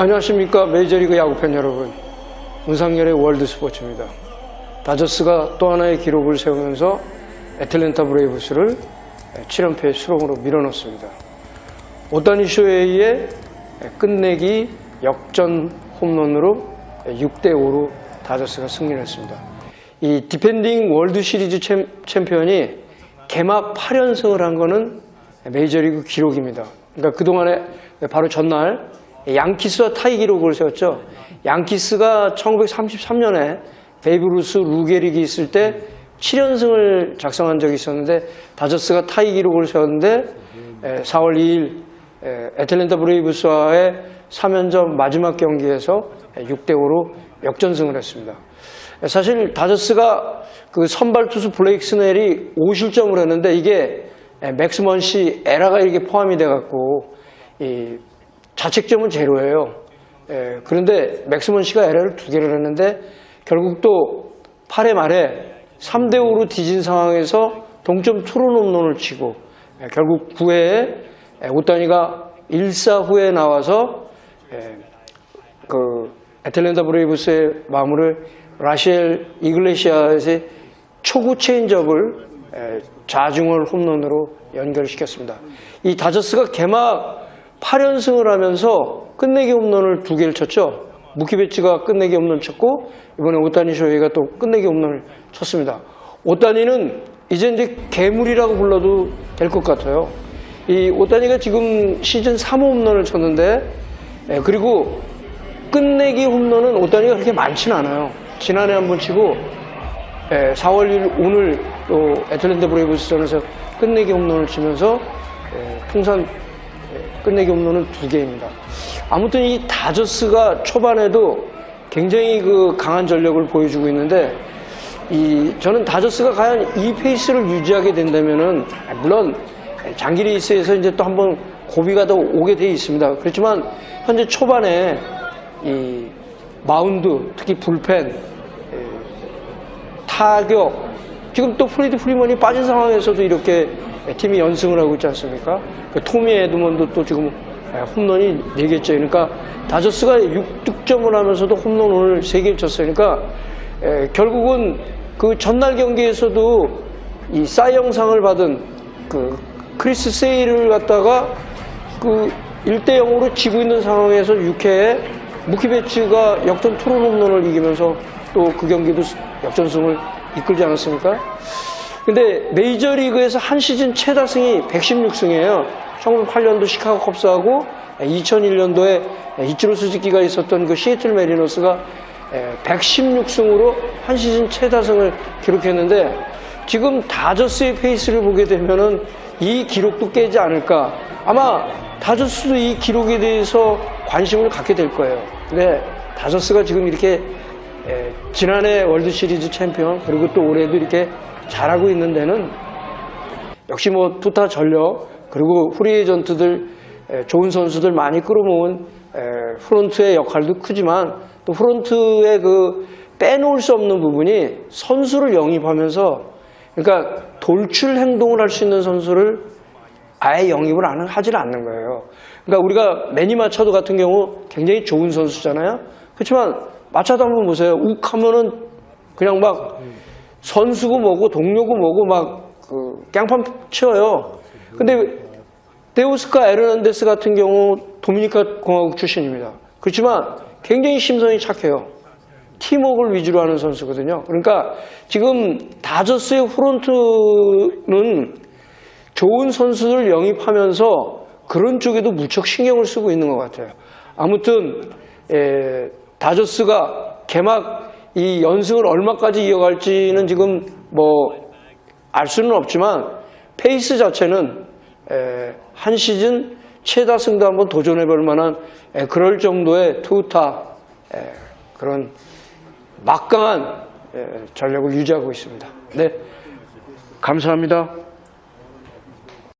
안녕하십니까 메이저리그 야구팬 여러분. 문상열의 월드스포츠입니다. 다저스가 또 하나의 기록을 세우면서 애틀랜타 브레이브스를 7연패의 수렁으로 밀어넣습니다. 오다니 쇼헤이의 끝내기 역전 홈런으로 6대5로 다저스가 승리를 했습니다. 이 디펜딩 월드 시리즈 챔, 챔피언이 개막 8연승을 한 거는 메이저리그 기록입니다. 그러니까 그동안에 바로 전날 양키스와 타이 기록을 세웠죠. 양키스가 1933년에 베이브루스 루게릭이 있을 때 7연승을 작성한 적이 있었는데 다저스가 타이 기록을 세웠는데 4월 2일 애틀랜타 브레이브스와의 3연전 마지막 경기에서 6대5로 역전승을 했습니다. 사실 다저스가 그 선발 투수 블레이크 스넬이 5실점을 했는데 이게 맥스먼 씨 에라가 이렇게 포함이 돼갖고 이 자책점은 제로예요. 예, 그런데 맥스먼 씨가 에라를 두 개를 했는데 결국 또 8회 말에 3대 5로 뒤진 상황에서 동점 투런 홈런을 치고 예, 결국 9회에 오타니가 1사 후에 나와서 예, 그 애틀랜타 브레이브스의 마무를 라시엘 이글레시아의 초구 체인지업을 에, 좌중을 홈런으로 연결시켰습니다. 이 다저스가 개막 8연승을 하면서 끝내기 홈런을 두 개를 쳤죠. 무키베치가 끝내기 홈런 쳤고 이번에 오타니 쇼헤이가 또 끝내기 홈런을 쳤습니다. 오타니는 이제 이제 괴물이라고 불러도 될 것 같아요. 이 오타니가 지금 시즌 3호 홈런을 쳤는데 에, 그리고 끝내기 홈런은 오타니가 그렇게 많지는 않아요. 지난해 한 번 치고 4월 1일 오늘 또 애틀랜타 브레이브스전에서 끝내기 홈런을 치면서 통산 끝내기 홈런은 두 개입니다. 아무튼 이 다저스가 초반에도 굉장히 그 강한 전력을 보여주고 있는데 이 저는 다저스가 과연 이 페이스를 유지하게 된다면은 물론 장기 레이스에서 이제 또 한번 고비가 더 오게 돼 있습니다. 그렇지만 현재 초반에 이 마운드 특히 불펜 타격 지금 또 프레디 프리먼이 빠진 상황에서도 이렇게 팀이 연승을 하고 있지 않습니까? 그 토미 에드먼도 또 지금 홈런이 4개째 그러니까 다저스가 6득점을 하면서도 홈런 오늘 3개를 쳤어요. 그러니까 에, 결국은 그 전날 경기에서도 이 사이영상을 받은 그 크리스 세이를 갖다가 그 1대 0으로 지고 있는 상황에서 6회에 무키베츠가 역전 투런 홈런을 이기면서 또 그 경기도 역전승을 이끌지 않았습니까? 근데 메이저리그에서 한 시즌 최다승이 116승이에요. 1908년도 시카고 컵스하고 2001년도에 이치로 수즈키가 있었던 그 시애틀 메리너스가 116승으로 한 시즌 최다승을 기록했는데 지금 다저스의 페이스를 보게 되면은 이 기록도 깨지 않을까. 아마 다저스도 이 기록에 대해서 관심을 갖게 될 거예요. 근데 다저스가 지금 이렇게 에, 지난해 월드 시리즈 챔피언 그리고 또 올해도 이렇게 잘하고 있는 데는 역시 뭐 투타 전력 그리고 프리에이전트들 에, 좋은 선수들 많이 끌어모은 에, 프론트의 역할도 크지만 또 프론트의 그 빼놓을 수 없는 부분이 선수를 영입하면서 그러니까 돌출 행동을 할 수 있는 선수를 아예 영입을 안 하질 않는 거예요. 그러니까 우리가 매니 마차도 같은 경우 굉장히 좋은 선수잖아요. 그렇지만 마차도 한번 보세요. 욱 하면은 그냥 막 선수고 뭐고 동료고 뭐고 막 그 깽판 치어요. 근데 데우스카 에르난데스 같은 경우 도미니카 공화국 출신입니다. 그렇지만 굉장히 심성이 착해요. 팀워크를 위주로 하는 선수거든요. 그러니까 지금 다저스의 프론트는 좋은 선수를 영입하면서 그런 쪽에도 무척 신경을 쓰고 있는 것 같아요. 아무튼 에, 다저스가 개막 이 연승을 얼마까지 이어갈지는 지금 뭐 알 수는 없지만 페이스 자체는 에, 한 시즌 최다 승도 한번 도전해 볼 만한 에, 그럴 정도의 투타 에, 그런 막강한 에, 전력을 유지하고 있습니다. 네, 감사합니다.